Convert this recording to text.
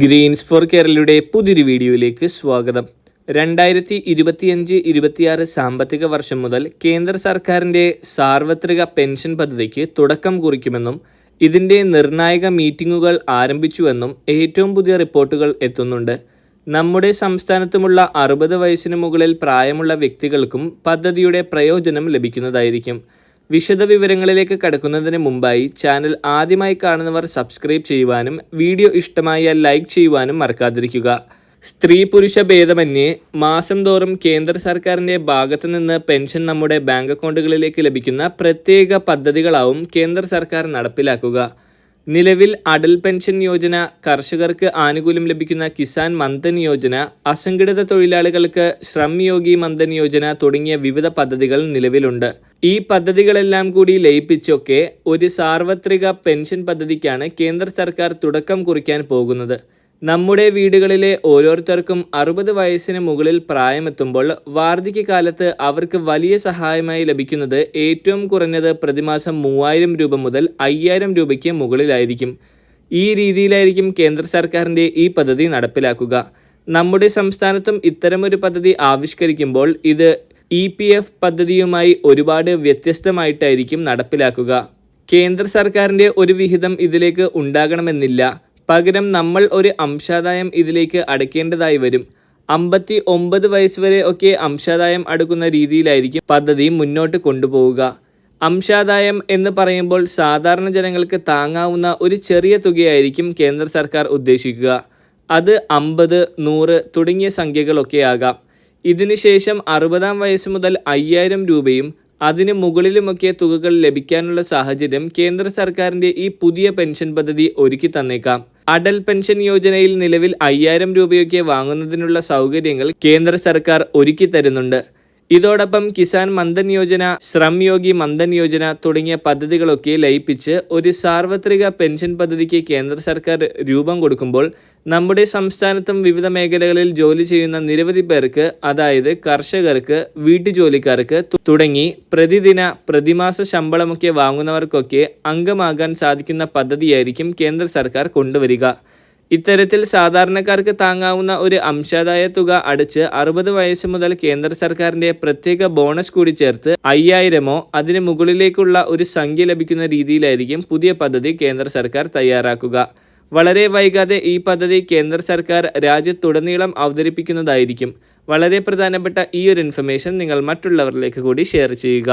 Green's four കേരളയുടെ പുതിയൊരു വീഡിയോയിലേക്ക് സ്വാഗതം. രണ്ടായിരത്തി ഇരുപത്തിയഞ്ച് ഇരുപത്തിയാറ് സാമ്പത്തിക വർഷം മുതൽ കേന്ദ്ര സർക്കാരിന്റെ സാർവത്രിക പെൻഷൻ പദ്ധതിക്ക് തുടക്കം കുറിക്കുമെന്നും ഇതിന്റെ നിർണായക മീറ്റിങ്ങുകൾ ആരംഭിച്ചുവെന്നും ഏറ്റവും പുതിയ റിപ്പോർട്ടുകൾ എത്തുന്നുണ്ട്. നമ്മുടെ സംസ്ഥാനത്തുമുള്ള അറുപത് വയസ്സിന് മുകളിൽ പ്രായമുള്ള വ്യക്തികൾക്കും പദ്ധതിയുടെ പ്രയോജനം ലഭിക്കുന്നതായിരിക്കും. വിശദവിവരങ്ങളിലേക്ക് കടക്കുന്നതിന് മുമ്പായി ചാനൽ ആദ്യമായി കാണുന്നവർ സബ്സ്ക്രൈബ് ചെയ്യുവാനും വീഡിയോ ഇഷ്ടമായാൽ ലൈക്ക് ചെയ്യുവാനും മറക്കാതിരിക്കുക. സ്ത്രീ പുരുഷ ഭേദമന്യേ മാസം തോറും കേന്ദ്ര സർക്കാരിന്റെ ഭാഗത്തു നിന്ന് പെൻഷൻ നമ്മുടെ ബാങ്ക് അക്കൗണ്ടുകളിലേക്ക് ലഭിക്കുന്ന പ്രത്യേക പദ്ധതികളാവും കേന്ദ്ര സർക്കാർ നടപ്പിലാക്കുക. നിലവിൽ അടൽ പെൻഷൻ യോജന കർഷകർക്ക് ആനുകൂല്യം ലഭിക്കുന്ന കിസാൻ മന്ദൻ യോജന അസംഘടിത തൊഴിലാളികൾക്ക് ശ്രം യോഗി മന്ദൻ യോജന തുടങ്ങിയ വിവിധ പദ്ധതികൾ നിലവിലുണ്ട്. ഈ പദ്ധതികളെല്ലാം കൂടി ലയിപ്പിച്ചൊക്കെ ഒരു സാർവത്രിക പെൻഷൻ പദ്ധതിക്കാണ് കേന്ദ്ര സർക്കാർ തുടക്കം കുറിക്കാൻ പോകുന്നത്. നമ്മുടെ വീടുകളിലെ ഓരോരുത്തർക്കും അറുപത് വയസ്സിന് മുകളിൽ പ്രായമെത്തുമ്പോൾ വാർദ്ധക്യകാലത്ത് അവർക്ക് വലിയ സഹായമായി ലഭിക്കുന്നത് ഏറ്റവും കുറഞ്ഞത് പ്രതിമാസം മൂവായിരം രൂപ മുതൽ അയ്യായിരം രൂപയ്ക്ക് മുകളിലായിരിക്കും. ഈ രീതിയിലായിരിക്കും കേന്ദ്ര സർക്കാരിന്റെ ഈ പദ്ധതി നടപ്പിലാക്കുക. നമ്മുടെ സംസ്ഥാനത്തും ഇത്തരമൊരു പദ്ധതി ആവിഷ്കരിക്കുമ്പോൾ ഇത് ഇ പി എഫ് പദ്ധതിയുമായി ഒരുപാട് വ്യത്യസ്തമായിട്ടായിരിക്കും നടപ്പിലാക്കുക. കേന്ദ്ര സർക്കാരിന്റെ ഒരു വിഹിതം ഇതിലേക്ക് ഉണ്ടാകണമെന്നില്ല. പകരം നമ്മൾ ഒരു അംശാദായം ഇതിലേക്ക് അടയ്ക്കേണ്ടതായി വരും. അമ്പത്തി ഒമ്പത് വയസ്സ് വരെ ഒക്കെ അംശാദായം അടുക്കുന്ന രീതിയിലായിരിക്കും പദ്ധതി മുന്നോട്ട് കൊണ്ടുപോവുക. അംശാദായം എന്ന് പറയുമ്പോൾ സാധാരണ ജനങ്ങൾക്ക് താങ്ങാവുന്ന ഒരു ചെറിയ തുകയായിരിക്കും കേന്ദ്ര സർക്കാർ ഉദ്ദേശിക്കുക. അത് അമ്പത് നൂറ് തുടങ്ങിയ സംഖ്യകളൊക്കെ ആകാം. ഇതിനുശേഷം അറുപതാം വയസ്സ് മുതൽ അയ്യായിരം രൂപയും അതിന് മുകളിലുമൊക്കെ തുകകൾ ലഭിക്കാനുള്ള സാഹചര്യം കേന്ദ്ര സർക്കാരിന്റെ ഈ പുതിയ പെൻഷൻ പദ്ധതി ഒരുക്കി തന്നേക്കാം. അടൽ പെൻഷൻ യോജനയിൽ നിലവിൽ അയ്യായിരം രൂപയൊക്കെ വാങ്ങുന്നതിനുള്ള സൗകര്യങ്ങൾ കേന്ദ്ര സർക്കാർ ഒരുക്കി തരുന്നുണ്ട്. ഇതോടൊപ്പം കിസാൻ മന്ദൻ യോജന ശ്രം യോഗി മന്ദൻ യോജന തുടങ്ങിയ പദ്ധതികളൊക്കെ ലയിപ്പിച്ച് ഒരു സാർവത്രിക പെൻഷൻ പദ്ധതിക്ക് കേന്ദ്ര സർക്കാർ രൂപം കൊടുക്കുമ്പോൾ നമ്മുടെ സംസ്ഥാനത്തും വിവിധ മേഖലകളിൽ ജോലി ചെയ്യുന്ന നിരവധി പേർക്ക് അതായത് കർഷകർക്ക് വീട്ടുജോലിക്കാർക്ക് തുടങ്ങി പ്രതിദിന പ്രതിമാസ ശമ്പളമൊക്കെ വാങ്ങുന്നവർക്കൊക്കെ അംഗമാകാൻ സാധിക്കുന്ന പദ്ധതിയായിരിക്കും കേന്ദ്ര സർക്കാർ കൊണ്ടുവരിക. ഇത്തരത്തിൽ സാധാരണക്കാർക്ക് താങ്ങാവുന്ന ഒരു അംശാദായ തുക അടച്ച് അറുപത് വയസ്സ് മുതൽ കേന്ദ്ര സർക്കാരിന്റെ പ്രത്യേക ബോണസ് കൂടി ചേർത്ത് അയ്യായിരമോ അതിന് മുകളിലേക്കുള്ള ഒരു സംഖ്യ ലഭിക്കുന്ന രീതിയിലായിരിക്കും പുതിയ പദ്ധതി കേന്ദ്ര സർക്കാർ തയ്യാറാക്കുക. വളരെ വൈകാതെ ഈ പദ്ധതി കേന്ദ്ര സർക്കാർ രാജ്യത്തുടനീളം അവതരിപ്പിക്കുന്നതായിരിക്കും. വളരെ പ്രധാനപ്പെട്ട ഈ ഒരു ഇൻഫർമേഷൻ നിങ്ങൾ മറ്റുള്ളവരിലേക്ക് കൂടി ഷെയർ ചെയ്യുക.